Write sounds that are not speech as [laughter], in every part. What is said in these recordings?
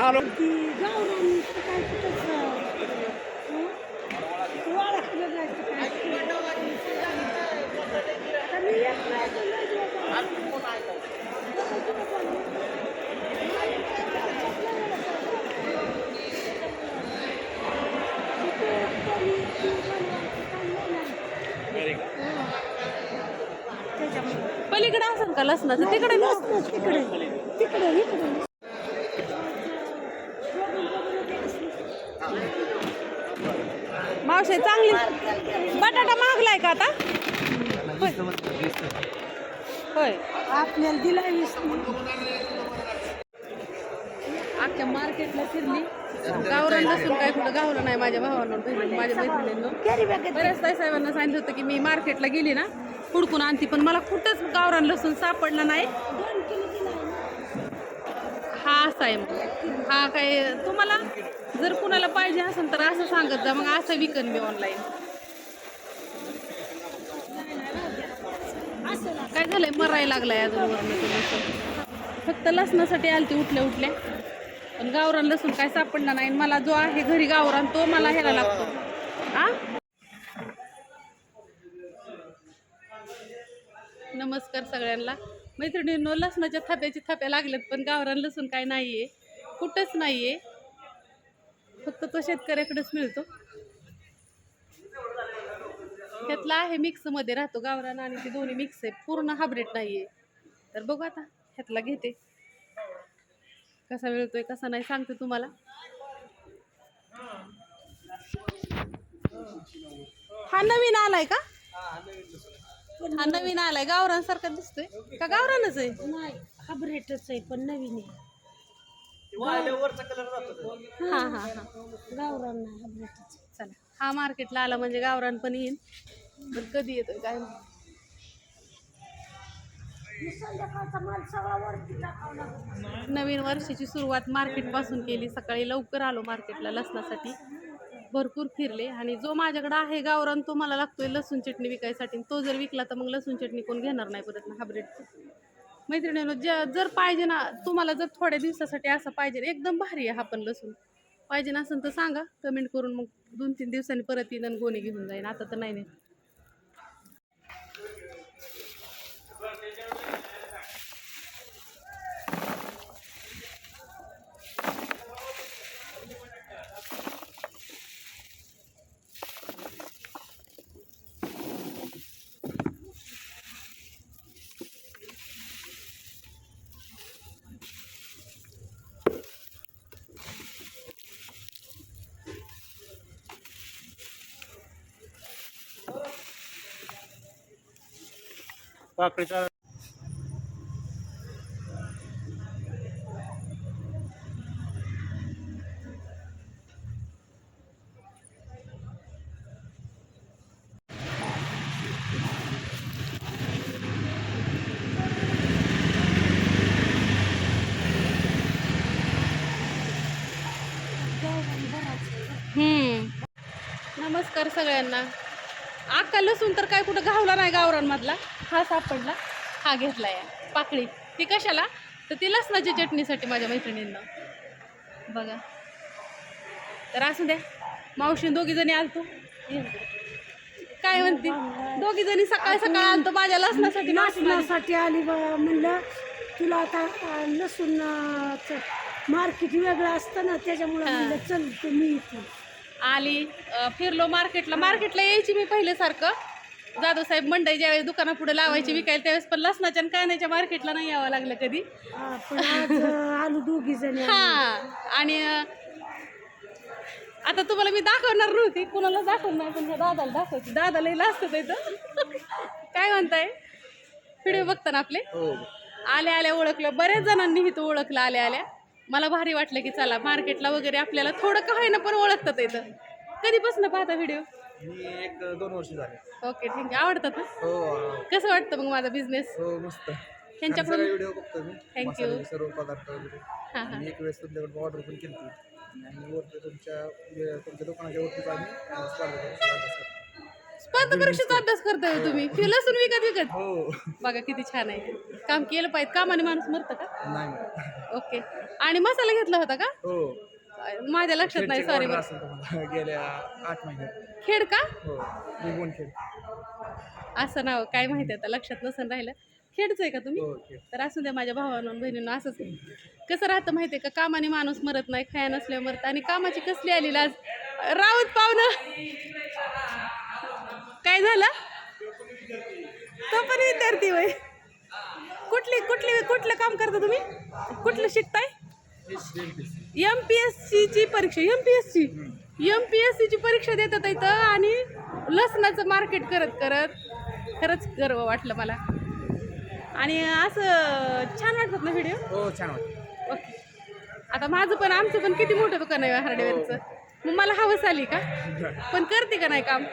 आलो ती गावरान काय कुठंच हं? ओळखलं नाही ते काय. आता मी एक नाही तर लय दिवस झाले. तिथे कोणी ती बनवायचं काम नाही ना. त्याच्यामुळे पलीकडे असेल का लसणाचं तिकडे. तिकडे. तिकडे इकडे. मावशी चांगली. बटाटा मागलाय का आता? होय. आपल्याला दिला अख्ख्या मार्केटला फिरली गावरान लसूण काय कुठं गावलं नाही माझ्या भावानं बहिणीनं, माझ्या मैत्रिणींनो बऱ्याच ताई साहेबांना सांगितलं होतं की मी मार्केटला गेली ना हुडकून आणती पण मला कुठंच गावरान लसूण सापडला नाही. हा असा आहे मग हा काय तुम्हाला जर कुणाला पाहिजे असेल तर असं सांगत जा मग असं विकन मी ऑनलाईन काय झालंय मराय लागलाय अजून फक्त लसणासाठी आलती उठल्या उठल्या. पण गावरान लसूण काय सापडला नाही आणि मला जो आहे घरी गावरान तो मला ह्याला लागतो. आ? नमस्कार सगळ्यांना. मैत्रिणींनो लसणाच्या थाप्याची थाप्या लागल्यात पण गावरान लसूण काय आहे कुठंच नाही आहे फक्त तो शेतकऱ्याकडेच मिळतो. त्यातला आहे मिक्समध्ये राहतो गावरान आणि ते दोन्ही मिक्स आहे. पूर्ण हायब्रेड नाही आहे तर बघू आता ह्यातला घेते. कसा मिळतोय कसा नाही सांगते तुम्हाला. हा नवीन आलाय का? हा नवीन आलाय. गावरान सारखा दिसतोय. का गावरानच आहे? नाही हाबरेटच आहे पण नवीन आहे. हा हा हा. गावरान नाही चला हा मार्केटला आला म्हणजे गावरान पण येईल पण कधी येतोय काय माहीत. संध्याकाळचा माल सगळा वरती टाकावा लागतो नवीन वर्षाची सुरुवात मार्केटपासून केली. सकाळी लवकर आलो मार्केटला लसणासाठी. भरपूर फिरले. आणि जो माझ्याकडे आहे गावरान तो मला लागतोय लसूण चटणी विकायसाठी. तो जर विकला तर मग लसूण चटणी कोण घेणार नाही परत ना हायब्रिड मैत्रिणीनं ज जर पाहिजे ना तुम्हाला जर थोड्या दिवसासाठी असं पाहिजे एकदम भारी आहे हा पण लसूण. पाहिजे ना असेल तर सांगा कमेंट करून मग दोन तीन दिवसांनी परत येईन आणि गोणी घेऊन जाईन. आता तर नाही नाही. काकडीचा हम्म. नमस्कार सगळ्यांना अक्का लसूण तर काय कुठं घावला नाही गावरानमधला हा सापडला. हा घेतला या पाकळी. ती कशाला? तर ती लसणाची चटणीसाठी माझ्या मैत्रिणींना. बघा. तर असू द्या. मावशी दोघी जणी आलतो. काय म्हणते? दोघी जणी सकाळी सकाळ आलतो माझ्या लसणासाठी. नाचण्यासाठी आली म्हणलं तुला आता लसूण मार्केट वेगळं असतं ना त्याच्यामुळे. म्हणलं चल तुम्ही इथे. आली. फिरलो मार्केटला. मार्केटला यायची मी पहिल्यासारखं. जाधव साहेब मंडई ज्यावेळेस दुकानापुढे लावायची विकायला त्यावेळेस पण लसणाच्या आणि कांद्याच्या मार्केटला नाही यावं लागलं कधी. हा, आज आलो दोघी जणी हा आणि अ, आता तुम्हाला मी दाखवणार नव्हती कुणाला दाखवणार नाही पण ह्या दादाला दाखवते. दादाला असतं इथं काय म्हणताय? व्हिडिओ बघता ना आपले आल्या आल्या ओळखलं. बऱ्याच जणांनी इथं ओळखलं आल्या आल्या. मला भारी वाटलं की चला मार्केटला वगैरे आपल्याला थोडं का होईना पण ओळखतात इथं. कधीपासून पाहता व्हिडिओ? मी एक दोन वर्ष झाले. ओके थँक्यू आवडतात ना? हो कसं वाटतं मग माझा बिझनेस हो मस्त. ह्यांच्याकडून व्हिडिओ बघतो मी. Thank you. सर्व पदार्थ वगैरे. हां हां. आणि एक वेळेस तुमच्याकडे ऑर्डर पण केली आणि वरती तुमच्या तुमच्या दुकानाच्या वरतीच आम्ही अं, स्पर्धा परीक्षा करतो. स्पर्धा परीक्षेचा अभ्यास करताय तुम्ही. फी लसूण विकत विकत? हो. बघा किती छान आहे. काम केलं पाहिजे. कामाने माणूस मरतं का? नाही मॅडम ओके. आणि मसाला घेतला होता का? हो. माझ्या लक्षात नाही सॉरी order असेल तुम्हाला गेल्या आठ महिन्यात. खेड का? हो निघून खेळ असं नाव काय माहिती आता लक्षात नसून राहिलं. खेडचं आहे का तुम्ही? हो खेळ तर असू द्या माझ्या भावानं बहिणीनं असंच कसं राहतं माहिती आहे का? कामाने माणूस मरत नाही खाया नसल्यावर मरत आणि कामाची कसली आली लाज? राऊत पाहुणं काय झालं? तो पण विद्यार्थी वय कुठली कुठली कुठलं काम करता तुम्ही? कुठलं शिकताय? एम पी एस सीची परीक्षा M P S C M P S सीची परीक्षा देतात इथं आणि लसणाचं मार्केट करत करत खरंच गर्व वाटलं मला. आणि असं छान वाटतात ना व्हिडिओ हो छान वाटतं. ओके. आता माझं पण आमचं पण किती मोठं दुकान आहे हार्डवेअरचं मग मला हवस आली का? पण करते का नाही काम?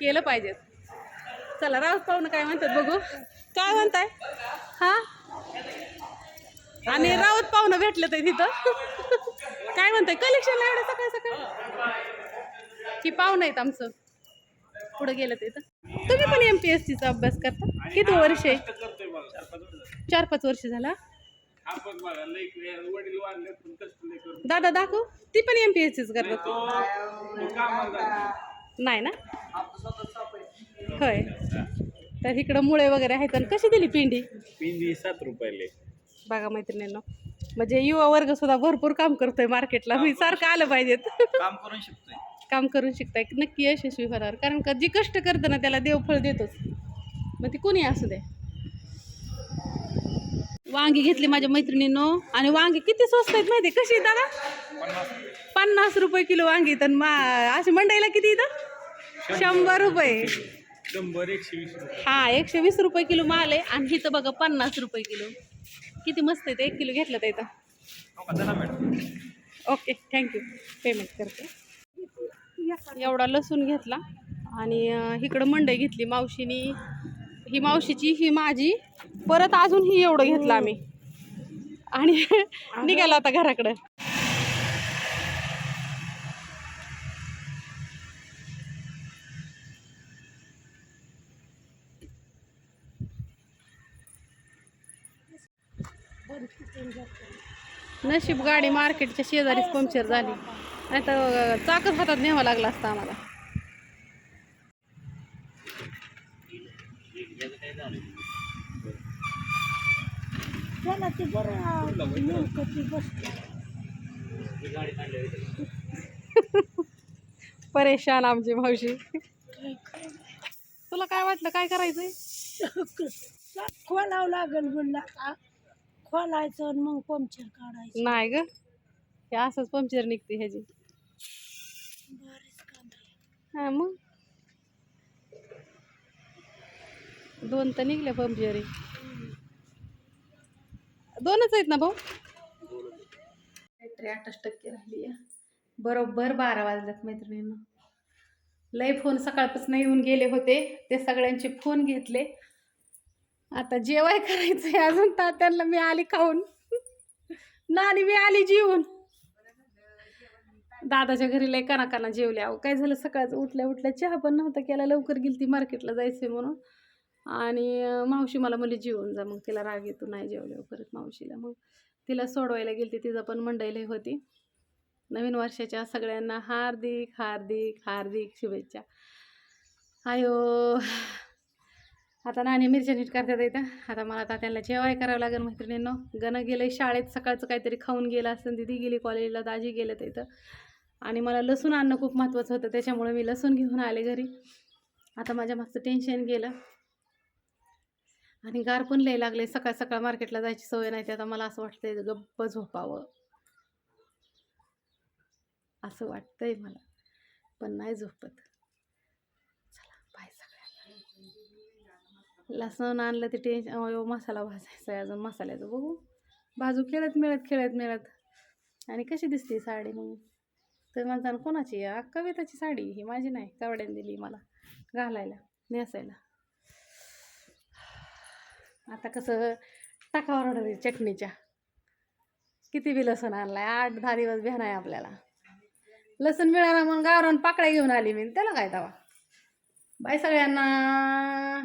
केलं पाहिजे. चला राऊत पाहुणं काय म्हणतात बघू. काय म्हणताय? हा? आणि राऊत पाहुणं भेटलं तर तिथं. काय म्हणताय? कलेक्शन एवढं सकाळ सकाळ? की पाहुणं आहेत आमचं. पुढे गेलं तर. इथं तुम्ही पण एम पी एस सीचा अभ्यास करता? किती वर्ष आहे? चार पाच वर्ष झाला दादा दाखव. ती पण एम पी एस सीच करतात. नाही ना? होय. तर इकडं मुळे वगैरे आहेत. आणि कशी दिली पिंडी? पिंडी सात रुपयाले बघा मैत्रिणींनो. म्हणजे युवा वर्ग सुद्धा भरपूर काम करतोय मार्केटला मी सारखं आलं पाहिजेत. काम करून शिकतोय. काम करून शिकताय. नक्की यशस्वी होणार. कारण का जी कष्ट करतं ना त्याला देव फळ देतोच. मग ती कोणी असू दे. वांगी घेतली माझ्या मैत्रिणींनो. आणि वांगी किती स्वस्त आहेत माहिती कशी दादा? पन्नास रुपये. किलो वांगी तर मा अशी मंडईला किती इथं शंभर रुपये. शंभर एकशे वीस रुपये. हा एकशे वीस रुपये किलो माल आहे. आणि इथं बघा पन्नास रुपये किलो. किती मस्त आहे ते. एक किलो घेतलं तर इथं. हो ओके थँक्यू पेमेंट करते. एवढा लसूण घेतला आणि इकडं मंडई घेतली मावशीनी. ही मावशीची ही माझी. परत अजून ही एवढं घेतलं आम्ही. आणि [laughs] निघाला आता घराकडं. नशीब गाडी मार्केटच्या शेजारीच पंक्चर झाली. नाही तर चाकच हातात न्यावा लागला असता आम्हाला. परेशान आमची मावशी. तुला काय वाटलं? काय करायचंय? [laughs] खोलावं लागेल म्हणला? खोलायचं आणि मग पंक्चर काढायचं. नाही ग. हे असंच पंक्चर निघते ह्याची. बरेच काम आहे. हा मग. दोन तर निघले पंक्चर. दोनच आहेत ना भाऊ? बॅटरी आठच टक्के राहिली आहे. बरोबर बारा वाजल्यात मैत्रिणींना. लय फोन सकाळपासून येऊन गेले होते. ते सगळ्यांचे फोन घेतले. आता जेवाय करायचंय अजून तात्यांना मी आली खाऊन. नानी मी आली जेवून. दादाच्या घरी लय काना काना जेवले अहो. काय झालं सकाळचं उठल्या उठल्या चहा पण नव्हता केला. लवकर गेली ती मार्केटला जायचंय म्हणून. आणि मावशी मला म्हणली जेवून जा. मग तिला राग येतो नाही जेवल्यावर हो, परत मावशीला. मग तिला सोडवायला गेली तिचं पण मंडईला होती. नवीन वर्षाच्या सगळ्यांना हार्दिक हार्दिक हार्दिक शुभेच्छा. आयो. आता नाणी मिरच्या नीट करतात येतं आता मला आता त्यांना जेवाय करावं लागेल मैत्रिणींनो. गणं गेलं शाळेत सकाळचं काहीतरी खाऊन गेलं असतं दिदी गेली कॉलेजला दाजी गेलं तिथं आणि मला लसूण आणणं खूप महत्त्वाचं होतं त्याच्यामुळे मी लसूण घेऊन आले घरी. आता माझ्या मागचं टेन्शन गेलं. आणि गार पण लय लागले सकाळ सकाळ मार्केटला जायची सवय नाही ते आता मला असं वाटतंय गप्प झोपावं. असं वाटतंय मला पण नाही झोपत चला बाय सगळ्यांना लसूण आणलं ते टेन्शन अयो मसाला भाजायचा आहे अजून मसाल्याचं बघू. भाजू खेळत मिळत खेळत मिळत. आणि कशी दिसते साडी मग? तर म्हणताना कोणाची? कविताची साडी. ही माझी नाही. कवड्याने दिली मला. घालायला नेसायला. आता कसं टाकावर ऑर्डर चटणीच्या. किती बी लसूण आणलाय. आठ दहा दिवस बिहान आहे आपल्याला. लसूण मिळाला म्हणून गावरान पाकळ्या घेऊन आली मी. त्याला काय दावा? बाय सगळ्यांना.